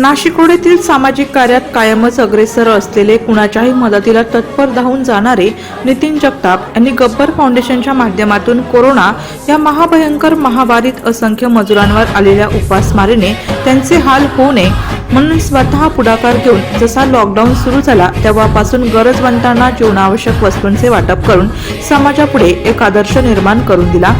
नाशिक येथील सामाजिक कार्यात कायमच अग्रेसर असलेले कुणाच्याही मदतीला तत्पर धावून जाणारे नितीन जगताप यांनी गब्बर फाउंडेशनच्या माध्यमातून कोरोना या महाभयंकर महामारीत असंख्य मजुरांवर आलेल्या उपासमारीने त्यांचे हाल होऊ नये म्हणून स्वतः पुढाकार घेऊन जसा लॉकडाऊन सुरू झाला तेव्हापासून गरजवंतांना जीवनावश्यक वस्तूंचे वाटप करून समाजापुढे एक आदर्श निर्माण करून दिला.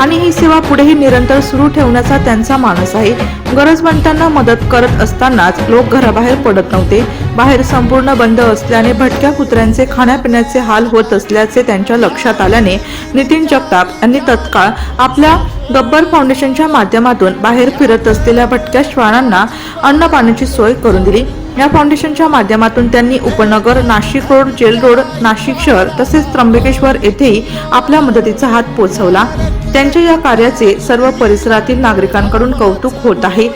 आणि ही सेवा पुढेही निरंतर सुरू ठेवण्याचा त्यांचा मानस आहे. गरजवंतांना मदत करत असतानाच लोक घराबाहेर पडत नव्हते. बाहेर संपूर्ण बंद असल्याने भटक्या कुत्र्यांचे खाण्यापिण्याचे हाल होत असल्याचे त्यांच्या लक्षात आल्याने नितीन जगताप यांनी तत्काळ आपल्या गब्बर फाउंडेशनच्या माध्यमातून बाहेर फिरत असलेल्या भटक्या श्वानांना अन्न पाण्याची सोय करून दिली. या फाउंडेशनच्या माध्यमातून त्यांनी उपनगर Nashik road jail road Nashik शहर तसेच त्र्यंबकेश्वर येथेही आपल्या मदतीचा हात पोहोचवला त्यांच्या या कार्याचे सर्व परिसरातील नागरिकांकडून कौतुक होत आहे.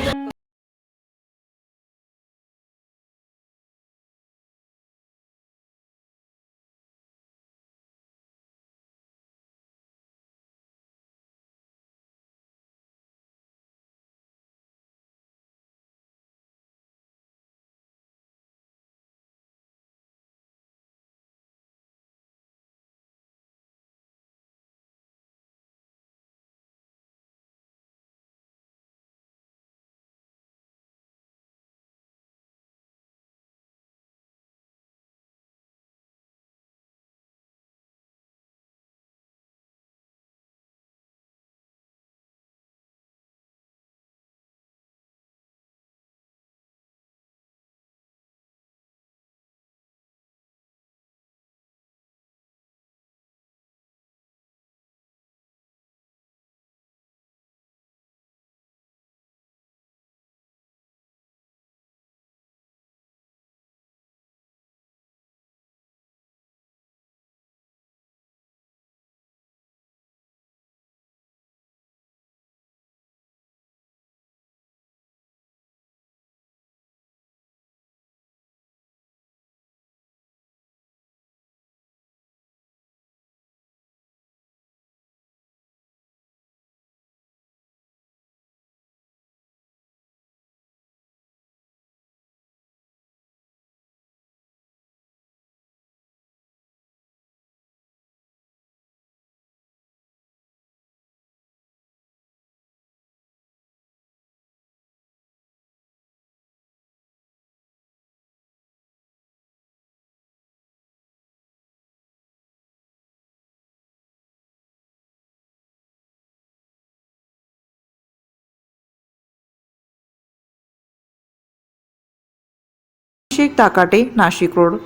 अभिषेक ताकाटे नाशिक रोड.